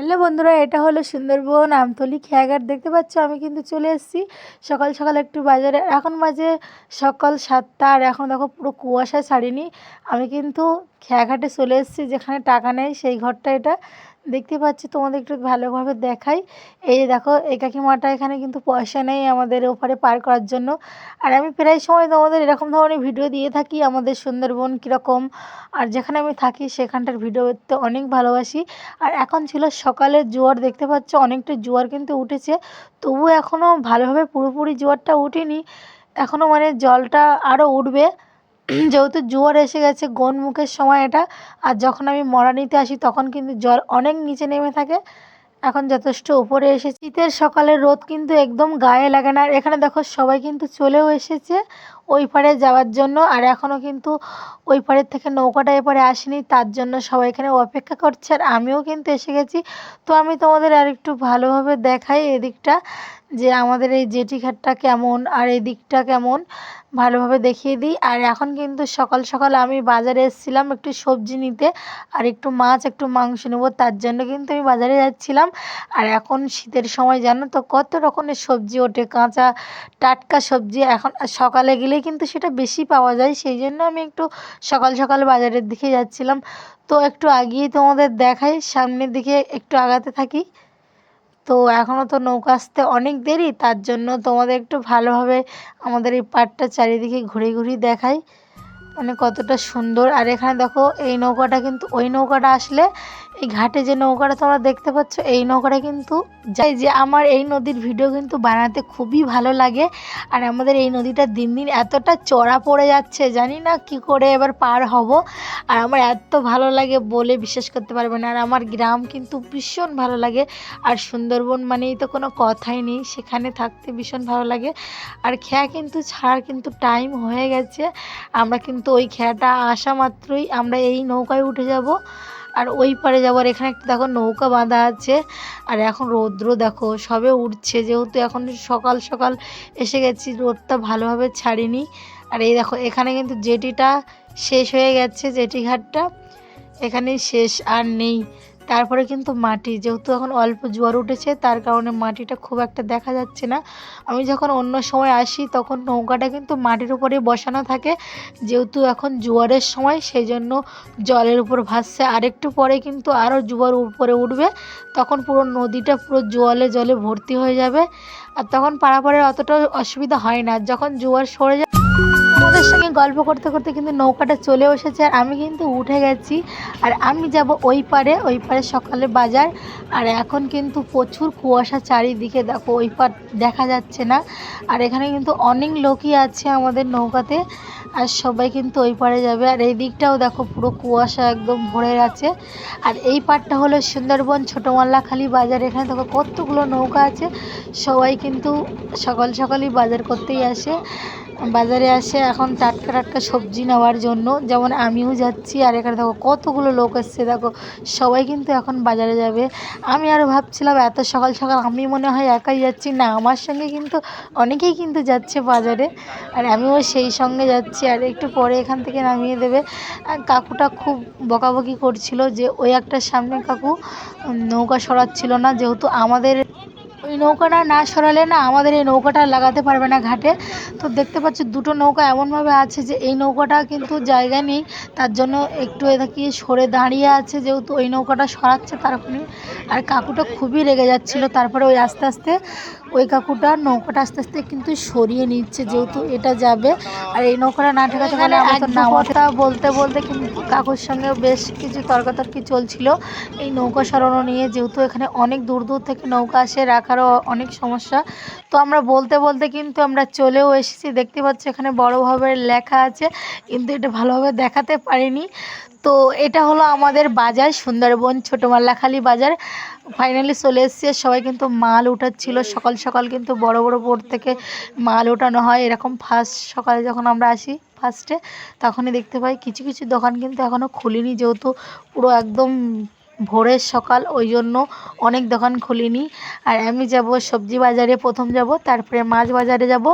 Hello বন্ধুরা, এটা হলো সুন্দরবন আমতলি খেয়াঘাট। দেখতে পাচ্ছ, আমি কিন্তু চলে এসেছি সকাল সকাল একটু বাজারে। এখন বাজে সকাল সাতটা, আর এখন দেখো পুরো কুয়াশা ছাড়িনি। আমি কিন্তু খেয়াঘাটে চলে এসেছি, যেখানে টাকা নেই, সেই ঘরটা এটা। দেখতে পাচ্ছি, তোমাদের একটু ভালোভাবে দেখাই। এই যে দেখো, এই কাকিমাটা এখানে কিন্তু পয়সা নেই আমাদের ওপারে পার করার জন্য। আর আমি প্রায় সময় তোমাদের এরকম ধরনের ভিডিও দিয়ে থাকি, আমাদের সুন্দরবন কীরকম। আর যেখানে আমি থাকি, সেখানটার ভিডিও করতে অনেক ভালোবাসি। আর এখন ছিল সকালের জোয়ার, দেখতে পাচ্ছ অনেকটা জোয়ার কিন্তু উঠেছে। তবু এখনও ভালোভাবে পুরোপুরি জোয়ারটা উঠেনি। এখনও মানে জলটা আরও উঠবে। যেহেতু জোয়ার এসে গেছে, গোনমুখের সময় এটা। আর যখন আমি মরা নিতে আসি, তখন কিন্তু জল অনেক নিচে নেমে থাকে। এখন যথেষ্ট উপরে এসে শীতের সকালে রোদ কিন্তু একদম গায়ে লাগে না। আর এখানে দেখো সবাই কিন্তু চলেও এসেছে। ওই পারে যাওয়ার জন্য। আর এখনও কিন্তু ওই পাড়ের থেকে নৌকাটা এপারে আসেনি। তার জন্য সবাই এখানে অপেক্ষা করছে। আর আমিও কিন্তু এসে গেছি। তো আমি তোমাদের আর একটু ভালোভাবে দেখাই এদিকটা, যে আমাদের এই জেটিঘাটটা কেমন। আর এই দিকটা কেমন, ভালোভাবে দেখিয়ে দিই। আর এখন কিন্তু সকাল সকাল আমি বাজারে এসেছিলাম একটু সবজি নিতে। আর একটু মাছ, একটু মাংস নেব। তার জন্য কিন্তু আমি বাজারে যাচ্ছিলাম। আর এখন শীতের সময়, জানো তো, কত রকমের সবজি ওঠে। কাঁচা টাটকা সবজি। এখন সকালে গেলেই কিন্তু সেটা বেশি পাওয়া যায়, সেই জন্য আমি একটু সকাল সকাল বাজারের দিকে যাচ্ছিলাম। তো একটু আগিয়ে তোমাদের দেখাই, সামনের দিকে একটু আগাতে থাকি। তো এখনও তো নৌকা আসতে অনেক দেরি, তার জন্য তোমাদের একটু ভালোভাবে আমাদের এই পাড়টা চারিদিকে ঘুরে ঘুরিয়ে দেখাই। মানে কতটা সুন্দর, আর এখানে দেখো এই নৌকাটা কিন্তু, ওই নৌকাটা আসলে এই ঘাটে যে নৌকাটা তোমরা দেখতে পাচ্ছ, এই নৌকাটা কিন্তু যাই, যে আমার এই নদীর ভিডিও কিন্তু বানাতে খুবই ভালো লাগে। আর আমাদের এই নদীটা দিন দিন এতটা চড়া পড়ে যাচ্ছে, জানি না কি করে এবার পার হব। আর আমার এত ভালো লাগে বলে বিশ্বাস করতে পারবে না। আর আমার গ্রাম কিন্তু ভীষণ ভালো লাগে। আর সুন্দরবন মানেই তো কোনো কথাই নেই, সেখানে থাকতে ভীষণ ভালো লাগে। আর খেয়া কিন্তু ছাড়ার কিন্তু টাইম হয়ে গেছে। আমরা কিন্তু ওই খেয়াটা আসা মাত্রই আমরা এই নৌকায় উঠে যাব। আর ওই পারে যাবার এখানে একটা দেখো নৌকা বাঁধা আছে। আর এখন রৌদ্র দেখো, সবে উঠছে, যেহেতু এখন সকাল সকাল এসে গেছি, রোদটা ভালোভাবে ছাড়িনি। আর এই দেখো, এখানে কিন্তু জেটিটা শেষ হয়ে গেছে জেটি ঘাটটা এখানেই শেষ আর নেই। তারপরে কিন্তু মাটি, যেহেতু এখন অল্প জোয়ার উঠেছে, তার কারণে মাটিটা খুব একটা দেখা যাচ্ছে না। আমি যখন অন্য সময় আসি, তখন নৌকাটা কিন্তু মাটির উপরে বসানো থাকে। যেহেতু এখন জোয়ারের সময় সেই জন্য জলের উপর ভাসছে। আরেকটু পরে কিন্তু আরও জোয়ার উপরে উঠবে। তখন পুরো নদীটা পুরো জলে জলে ভর্তি হয়ে যাবে। আর তখন পাড়াপাড়ের অতটা অসুবিধা হয় না। যখন জোয়ার সরে যায় তোমাদের সঙ্গে গল্প করতে করতে কিন্তু নৌকাটা চলে এসেছে আর আমি কিন্তু উঠে গেছি আর আমি যাব ওই পারে ওই পারে সকালে বাজার। আর এখন কিন্তু প্রচুর কুয়াশা চারিদিকে, দেখো ওই পার দেখা যাচ্ছে না। আর এখানে কিন্তু অনেক লোকই আছে আমাদের নৌকাতে আর সবাই কিন্তু ওই পারে যাবে। আর এই দিকটাও দেখো পুরো কুয়াশা একদম ভরে আছে আর এই পারটা হলো সুন্দরবন ছোটো মাল্লাখালি বাজার। এখানে দেখো কতগুলো নৌকা আছে। সবাই কিন্তু সকাল সকালই বাজার করতেই আসে। বাজারে আসে, এখন টাটকা টাটকা সবজি নেওয়ার জন্য। যেমন আমিও যাচ্ছি, আর এখানে দেখো কতগুলো লোক এসছে, দেখো সবাই কিন্তু এখন বাজারে যাবে। আমি আরও ভাবছিলাম, এত সকাল সকাল আমি মনে হয় একাই যাচ্ছি। না, আমার সঙ্গে কিন্তু অনেকেই কিন্তু যাচ্ছে বাজারে, আর আমিও সেই সঙ্গে যাচ্ছি। আর একটু পরে এখান থেকে নামিয়ে দেবে। কাকুটা খুব বকাবকি করছিল যে, ওই একটা সামনে কাকু নৌকা সরাচ্ছিল না, যেহেতু আমাদের ওই নৌকাটা না সরালে না আমাদের এই নৌকাটা লাগাতে পারবে না ঘাটে। তো দেখতে পাচ্ছি দুটো নৌকা এমনভাবে আছে যে এই নৌকাটা কিন্তু জায়গা নেই, তার জন্য একটু এদিকে সরে দাঁড়িয়ে আছে যেহেতু ওই নৌকাটা সরাচ্ছে তারপরে আর কাকুটা খুবই রেগে যাচ্ছিল। তারপরে ওই আস্তে আস্তে ওই কাকুটা নৌকাটা আস্তে আস্তে কিন্তু সরিয়ে নিচ্ছে যেহেতু এটা যাবে। আর এই নৌকাটা না ঠেকাতে পারলে আমরা তো নামাটা বলতে বলতে কিন্তু কাকুর সঙ্গে বেশ কিছু তর্কাতর্কি চলছিল। এই নৌকা সরানো নিয়ে যেহেতু এখানে অনেক দূর দূর থেকে নৌকা আসে রাখারও অনেক সমস্যা। তো আমরা বলতে বলতে কিন্তু আমরা চলেও এসেছি। দেখতে পাচ্ছি এখানে বড়োভাবে লেখা আছে কিন্তু এটা ভালোভাবে দেখাতে পারিনি। তো এটা হলো আমাদের বাজার, সুন্দরবন ছোটো মাল্লাখালি বাজার। ফাইনালি চলে এসছে সবাই কিন্তু মাল উঠাচ্ছিল। সকাল সকাল কিন্তু বড় বড় বোট থেকে মাল ওঠানো হয়। এরকম ফার্স্ট সকালে যখন আমরা আসি ফার্স্টে তখনই দেখতে পাই, কিছু কিছু দোকান কিন্তু এখনও খুলিনি, যেহেতু পুরো একদম ভোরের সকাল, ওই জন্য অনেক দোকান খুলিনি। আর আমি যাব সবজি বাজারে, প্রথম যাব, তারপরে মাছ বাজারে যাব,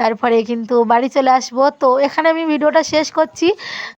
তারপরে কিন্তু বাড়ি চলে আসব। তো এখানে আমি ভিডিওটা শেষ করছি।